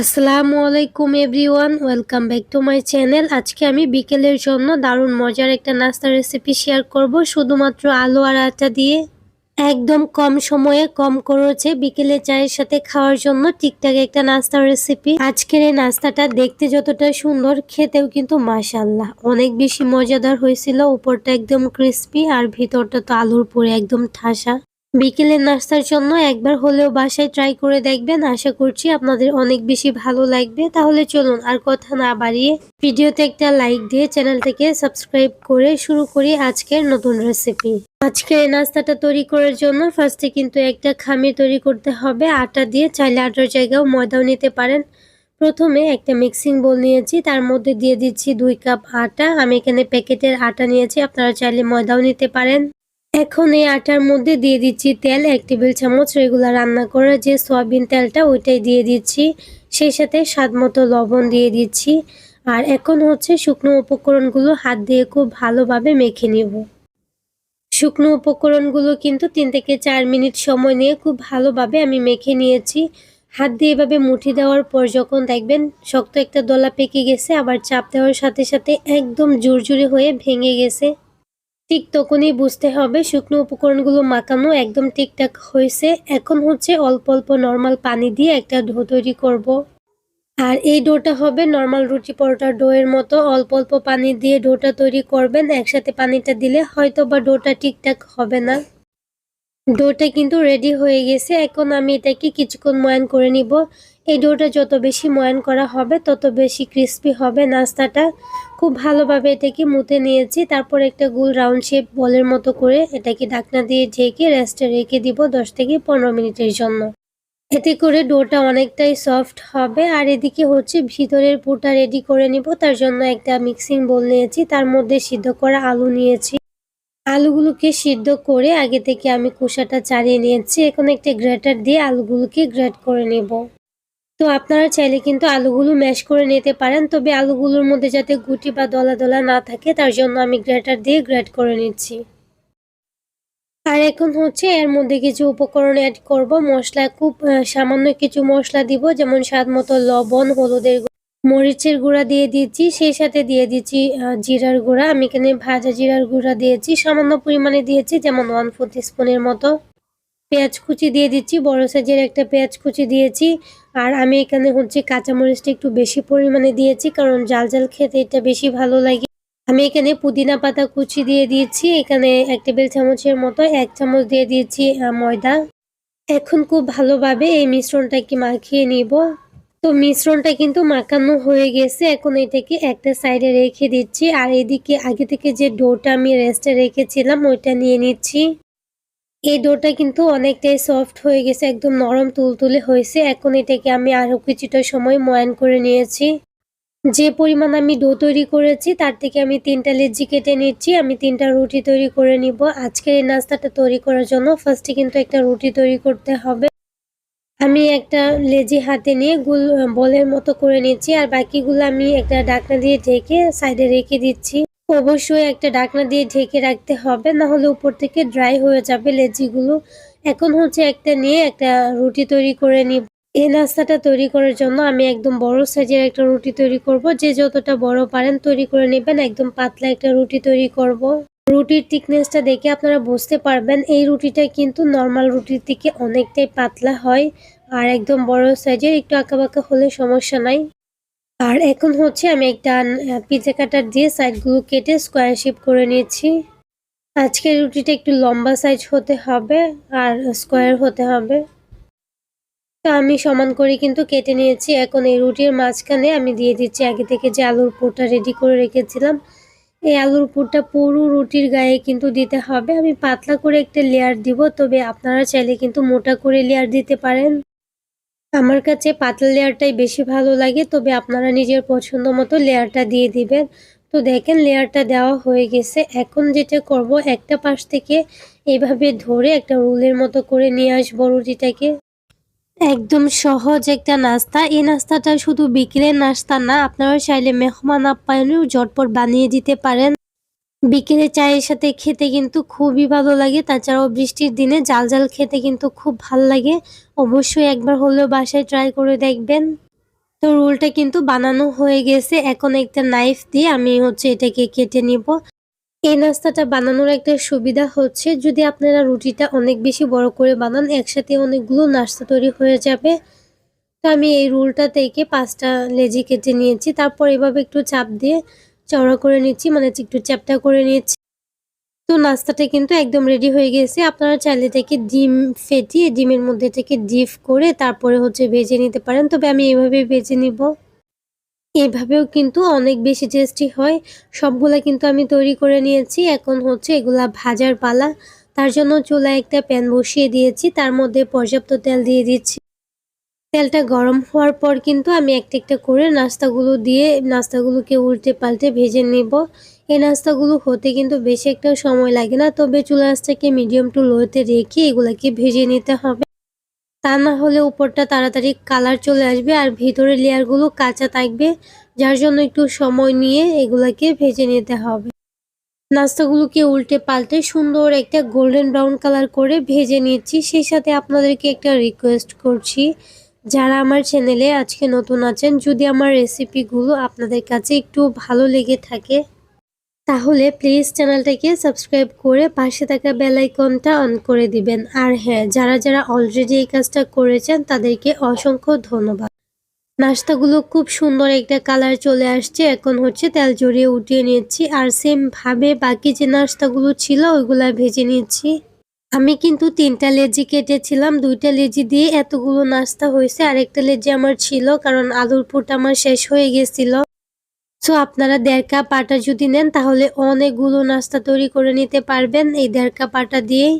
আসসালামু আলাইকুম everyone, welcome back to my channel. আজকে আমি বিকেলের জন্য দারুণ মজার একটা নাস্তার রেসিপি শেয়ার করব, শুধুমাত্র আলু আর আটা দিয়ে। একদম কম সময়ে, কম খরচে বিকেলে চায়ের সাথে খাওয়ার জন্য ঠিকঠাক একটা নাস্তার রেসিপি। আজকের এই নাস্তাটা দেখতে যতটা সুন্দর, খেতেও কিন্তু মাশাল্লাহ অনেক বেশি মজাদার হয়েছিল, উপরটা একদম ক্রিস্পি আর ভিতরটা তো আলুর পুরে একদম ঠাসা। বিকেলের নাস্তার জন্য একবার হলেও বাসায় ট্রাই করে দেখবেন। আশা করছি আপনাদের অনেক বেশি ভালো লাগবে। তাহলে চলুন আর কথা না বাড়িয়ে ভিডিওতে একটা লাইক দিয়ে চ্যানেলটাকে সাবস্ক্রাইব করে শুরু করি আজকের নতুন রেসিপি আজকে এই নাস্তাটা তৈরি করার জন্য ফার্স্টে কিন্তু একটা খামির তৈরি করতে হবে। আটা দিয়ে চাইলে আটার জায়গাও ময়দাও নিতে পারেন। প্রথমে একটা মিক্সিং বোল নিয়েছি। তার মধ্যে দিয়ে দিচ্ছি দুই কাপ আটা। আমি এখানে প্যাকেটের আটা নিয়েছি। আপনারা চাইলে ময়দাও নিতে পারেন। এখন এই আটার মধ্যে দিয়ে দিচ্ছি তেল, এক টেবিল চামচ রেগুলার রান্না করা যে সয়াবিন তেলটা, ওইটাই দিয়ে দিচ্ছি। সেই সাথে স্বাদ মতো লবণ দিয়ে দিচ্ছি। আর এখন হচ্ছে শুকনো উপকরণগুলো হাত দিয়ে খুব ভালোভাবে মেখে নিব। শুকনো উপকরণগুলো কিন্তু তিন থেকে চার মিনিট সময় নিয়ে খুব ভালোভাবে আমি মেখে নিয়েছি। হাত দিয়ে এভাবে মুঠি দেওয়ার পর যখন দেখবেন শক্ত একটা দলা পেকে গেছে, আবার চাপ দেওয়ার সাথে সাথে একদম জোরজুরে হয়ে ভেঙে গেছে। ঠিক তখনই বুঝতে হবে শুকনো উপকরণগুলো মাখানো একদম ঠিকঠাক হয়েছে। এখন হচ্ছে অল্প অল্প নর্মাল পানি দিয়ে একটা ডো তৈরি করব। আর এই ডোটা হবে নর্মাল রুটি পরোটার ডোয়ের মতো। অল্প অল্প পানি দিয়ে ডোটা তৈরি করবেন। একসাথে পানিটা দিলে হয়তো বা ডোটা ঠিকঠাক হবে না। ডোটা কিন্তু রেডি হয়ে গেছে। এখন আমি এটাকে কিছুক্ষণ ময়ান করে নিব। এই ডোটা যত বেশি ময়ান করা হবে, তত বেশি ক্রিস্পি হবে নাস্তাটা। খুব ভালোভাবে এটাকে মুতে নিয়েছি। তারপর একটা গোল রাউন্ড শেপ বলের মতো করে এটাকে ঢাকনা দিয়ে ঢেকে রেস্টে রেখে দিব দশ থেকে পনেরো মিনিটের জন্য। এতে করে ডোটা অনেকটাই সফট হবে। আর এদিকে হচ্ছে ভিতরের পুটা রেডি করে নিব। তার জন্য একটা মিক্সিং বোল নিয়েছি। তার মধ্যে সিদ্ধ করা আলু নিয়েছি। আলুগুলোকে সিদ্ধ করে আগে থেকে আমি কুসাটা চাড়িয়ে নিয়েছি। এখন একটা গ্রেটার দিয়ে আলুগুলোকে গ্রেট করে নেব। তো আপনারা চাইলে কিন্তু আলুগুলো ম্যাশ করে নিতে পারেন, তবে আলুগুলোর মধ্যে যাতে গুটি বা দলা দলা না থাকে, তার জন্য আমি গ্রেটার দিয়ে গ্রেট করে নিচ্ছি। আর এখন হচ্ছে এর মধ্যে কিছু উপকরণ অ্যাড করব। মশলা খুব সামান্য কিছু মশলা দিব, যেমন স্বাদ মতো লবণ, হলুদের মরিচের গুঁড়া দিয়ে দিচ্ছি সেই সাথে দিয়ে দিচ্ছি জিরার গুঁড়া। আমি এখানে ভাজা জিরার গুঁড়া দিয়েছি, সামান্য পরিমাণে দিয়েছি, যেমন ওয়ান ফোর্থ স্পুনের মতো। পেঁয়াজ কুচি দিয়ে দিচ্ছি, বড় সাইজের একটা পেঁয়াজ কুচি দিয়েছি। আর আমি এখানে হচ্ছে কাঁচামরিচটা একটু বেশি পরিমাণে দিয়েছি, কারণ জাল জাল খেতে এটা বেশি ভালো লাগে। আমি এখানে পুদিনা পাতা কুচি দিয়ে দিয়েছি, এখানে এক টেবিল চামচের মতো, এক চামচ দিয়ে দিয়েছি ময়দা। এখন খুব ভালোভাবে এই মিশ্রণটাকে মাখিয়ে নিব। তো মিশ্রণটা কিন্তু মাখানো হয়ে গেছে। এখন এটাকে একটা সাইডে রেখে দিচ্ছি। আর এদিকে আগে থেকে যে ডোটা আমি রেস্টে রেখেছিলাম, ওইটা নিয়ে নিচ্ছি। এই ডোটা কিন্তু অনেকটাই সফট হয়ে গেছে, একদম নরম তুলতুলে হয়েছে। এখন এটাকে আমি আরও কিছুটা সময় ময়ান করে নিয়েছি। যে পরিমাণ আমি ডো তৈরি করেছি, তার থেকে আমি তিনটা লেজি কেটে নিচ্ছি। আমি তিনটা রুটি তৈরি করে নিব। আজকের এই নাস্তাটা তৈরি করার জন্য ফার্স্টে কিন্তু একটা রুটি তৈরি করতে হবে। আমি একটা লেজি হাতে নিয়ে গুল বলের মতো করে নিচ্ছি আর বাকিগুলো আমি একটা ডাকনা দিয়ে ঢেকে সাইডে রেখে দিচ্ছি। অবশ্যই একটা ডাকনা দিয়ে ঢেকে রাখতে হবে না হলে উপর থেকে ড্রাই হয়ে যাবে লেজিগুলো। এখন হচ্ছে একটা নিয়ে একটা রুটি তৈরি করে নিব। এই নাস্তাটা তৈরি করার জন্য আমি একদম বড় সাইজের একটা রুটি তৈরি করব। যে যতটা বড় পারেন তৈরি করে নেবেন, একদম পাতলা একটা রুটি তৈরি করব। রুটির থিকনেসটা দেখে আপনারা বুঝতে পারবেন, এই রুটিটা কিন্তু নর্মাল রুটির থেকে অনেকটাই পাতলা হয় আর একদম বড় সাইজের একটু আঁকাবাঁকা হলে সমস্যা নাই। আর এখন হচ্ছে আমি একটা পিজা কাটার দিয়ে সাইডগুলো কেটে স্কোয়ার শেপ করে নিয়েছি। আজকের রুটিটা একটু লম্বা সাইজ হতে হবে আর স্কোয়ার হতে হবে। তো আমি সমান করে কিন্তু কেটে নিয়েছি। এখন এই রুটির মাঝখানে আমি দিয়ে দিচ্ছি আগে থেকে যে আলুর পোটা রেডি করে রেখেছিলাম। এই আলুর পুরটা পুরো রুটির গায়ে কিন্তু দিতে হবে। আমি পাতলা করে একটা লেয়ার দিব, তবে আপনারা চাইলে কিন্তু মোটা করে লেয়ার দিতে পারেন। আমার কাছে পাতলা লেয়ারটাই বেশি ভালো লাগে, তবে আপনারা নিজের পছন্দ মতো লেয়ারটা দিয়ে দিবেন। তো দেখেন লেয়ারটা দেওয়া হয়ে গেছে। এখন যেটা করব, একটা পাশ থেকে এভাবে ধরে একটা রুলের মতো করে নিয়ে আসব রুটিটাকে। একদম সহজ একটা নাস্তা। এই নাস্তাটা শুধু বিকেলের নাস্তা না আপনারা চাইলে মেহমান আপ্যায়নেও ঝটপট বানিয়ে দিতে পারেন। বিকেলে চায়ের সাথে খেতে কিন্তু খুবই ভালো লাগে, তাছাড়াও বৃষ্টির দিনে জাল জাল খেতে কিন্তু খুব ভালো লাগে। অবশ্যই একবার হলেও বাসায় ট্রাই করে দেখবেন। তো রোলটা কিন্তু বানানো হয়ে গেছে, এখন একটা নাইফ দিয়ে আমি হচ্ছে এটাকে কেটে নিব। এই নাস্তাটা বানানোর একটা সুবিধা হচ্ছে যদি আপনারা রুটিটা অনেক বেশি বড় করে বানান, একসাথে অনেকগুলো নাস্তা তৈরি হয়ে যাবে। তো আমি এই রুলটা থেকে পাঁচটা লেজি কেটে নিয়েছি, তারপর এভাবে একটু চাপ দিয়ে চওড়া করে নিচ্ছি মানে একটু চ্যাপটা করে নিচ্ছি তো নাস্তাটা কিন্তু একদম রেডি হয়ে গেছে। আপনারা চাইলে থেকে ডিম ফেটিয়ে, ডিমের মধ্যে থেকে ডিপ করে তারপরে হচ্ছে ভেজে নিতে পারেন। তবে আমি এইভাবে ভেজে নিব। এভাবেও কিন্তু অনেক বেশি টেস্টি হয়। সবগুলা কিন্তু আমি তৈরি করে নিয়েছি। এখন হচ্ছে এগুলা ভাজার পালা। তার জন্য চুলায় একটা প্যান বসিয়ে দিয়েছি। তার মধ্যে পর্যাপ্ত তেল দিয়ে দিচ্ছি। তেলটা গরম হওয়ার পর কিন্তু আমি একটা একটা করে নাস্তাগুলো দিয়ে নাস্তাগুলোকে উল্টে পাল্টে ভেজে নিব। এই নাস্তাগুলো হতে কিন্তু বেশি একটা সময় লাগে না। তবে চুলা আঁচটাকে মিডিয়াম টু লোতে রেখে এগুলাকে ভেজে নিতে হবে। তা না হলে উপরটা তাড়াতাড়ি কালার চলে আসবে আর ভিতরের লেয়ারগুলো কাঁচা থাকবে, যার জন্য একটু সময় নিয়ে এগুলাকে ভেজে নিতে হবে। নাস্তাগুলোকে উল্টে পাল্টে সুন্দর একটা গোল্ডেন ব্রাউন কালার করে ভেজে নিচ্ছি। সেই সাথে আপনাদেরকে একটা রিকোয়েস্ট করছি। যারা আমার চ্যানেলে আজকে নতুন আছেন, যদি আমার রেসিপিগুলো আপনাদের কাছে একটু ভালো লেগে থাকে তাহলে প্লিজ চ্যানেলটাকে সাবস্ক্রাইব করে পাশে থাকা বেল আইকনটা অন করে দিবেন। আর হ্যাঁ যারা যারা অলরেডি এই কাজটা করেছেন, তাদেরকে অসংখ্য ধন্যবাদ। নাস্তাগুলো খুব সুন্দর একটা কালার চলে আসছে। এখন হচ্ছে তেল জড়িয়ে উঠিয়ে নিচ্ছি। আর সেম ভাবে বাকি যে নাস্তাগুলো ছিল, ওইগুলা ভেজে নিচ্ছি। আমি কিন্তু তিনটা লেজি কেটেছিলাম। দুইটা লেজি দিয়ে এতগুলো নাস্তা হয়েছে। আরেকটা লেজি আমার ছিল, কারণ আলুর পুট আমার শেষ হয়ে গেছিল। সো আপনারা দেড় কাপ আটা যদি নেন, তাহলে অনেকগুলো নাস্তা তৈরি করে নিতে পারবেন। এই দেড় কাপ আটা দিয়েই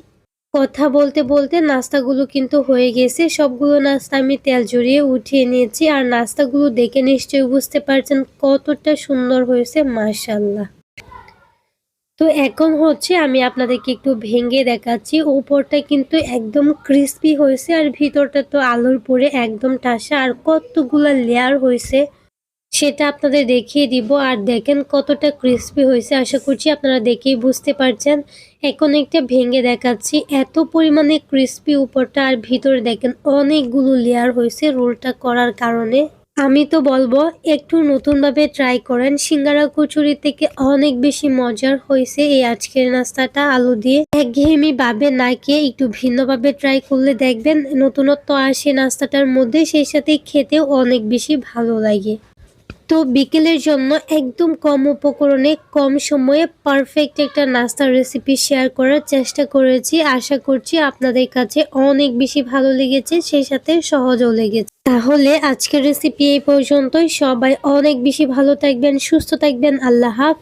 কথা বলতে বলতে নাস্তাগুলো কিন্তু হয়ে গেছে। সবগুলো নাস্তা আমি তেল জড়িয়ে উঠিয়ে নিয়েছি আর নাস্তাগুলো দেখে নিশ্চয়ই বুঝতে পারছেন কতটা সুন্দর হয়েছে মাশাল্লাহ তো এখন হচ্ছে আমি আপনাদেরকে একটু ভেঙে দেখাচ্ছি। উপরটা কিন্তু একদম ক্রিস্পি হয়েছে আর ভিতরটা তো আলোর পরে একদম ঠাসা আর কতগুলা লেয়ার হয়েছে সেটা আপনাদের দেখিয়ে দিব। আর দেখেন কতটা ক্রিস্পি হয়েছে, আশা করছি আপনারা দেখেই বুঝতে পারছেন। এখন একটা ভেঙে দেখাচ্ছি। এত পরিমাণে ক্রিস্পি উপরটা আর ভিতরে দেখেন অনেকগুলো লেয়ার হয়েছে রোলটা করার কারণে। আমি তো বলব, একটু নতুনভাবে ট্রাই করেন। সিঙ্গারা কচুরি থেকে অনেক বেশি মজার হয়েছে এই আজকের নাস্তাটা আলু দিয়ে। একঘেয়েমি ভাবে না খেয়ে একটু ভিন্নভাবে ট্রাই করলে দেখবেন নতুনত্ব আসে নাস্তাটার মধ্যে, সেই সাথে খেতেও অনেক বেশি ভালো লাগে। তো বিকেলের জন্য একদম কম উপকরণে, কম সময়ে পারফেক্ট একটা নাস্তার রেসিপি শেয়ার করার চেষ্টা করেছি। আশা করছি আপনাদের কাছে অনেক বেশি ভালো লেগেছে, সেই সাথে সহজও লেগেছে। তাহলে আজকের রেসিপি এই পর্যন্তই। সবাই অনেক বেশি ভালো থাকবেন, সুস্থ থাকবেন। আল্লাহ হাফিজ।